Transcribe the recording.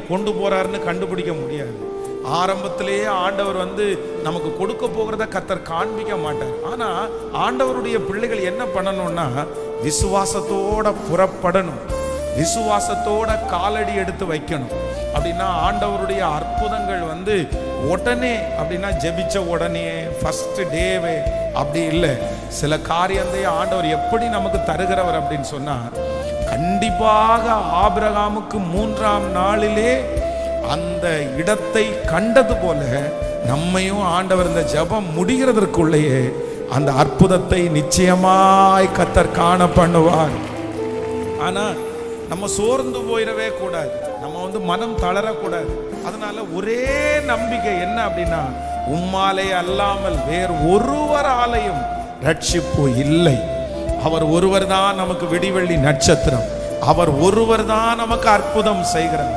கொண்டு போறாருன்னு கண்டுபிடிக்க முடியாது. ஆரம்பத்திலேயே ஆண்டவர் வந்து நமக்கு கொடுக்க போகிறத கத்தர் காண்பிக்க மாட்டார். ஆனா ஆண்டவருடைய பிள்ளைகள் என்ன பண்ணணும்னா விசுவாசத்தோட புறப்படணும். விசுவாசத்தோட காலடி எடுத்து வைக்கணும். அப்படின்னா ஆண்டவருடைய அற்புதங்கள் வந்து உடனே அப்படின்னா ஜெபிச்ச உடனே ஃபர்ஸ்ட் டேவே அப்படி இல்லை. சில காரியத்தையே ஆண்டவர் எப்படி நமக்கு தருகிறவர் அப்படின்னு சொன்னா கண்டிப்பாக ஆபிரகாமுக்கு மூன்றாம் நாளிலே அந்த இடத்தை கண்டது போல நம்மையும் ஆண்டவர் இந்த ஜெபம் முடிகிறதற்குள்ளேயே அந்த அற்புதத்தை நிச்சயமாய் கத்தர் காண பண்ணுவார். ஆனால் நம்ம சோர்ந்து போயிடவே கூடாது. நம்ம வந்து மனம் தளரக்கூடாது. அதனால ஒரே நம்பிக்கை என்ன அப்படின்னா உம்மாலே அல்லாமல் வேறு ஒருவராலையும் ரட்சிப்பு இல்லை. அவர் ஒருவர் தான் நமக்கு விடிவெள்ளி நட்சத்திரம். அவர் ஒருவர் தான் நமக்கு அற்புதம் செய்கிறார்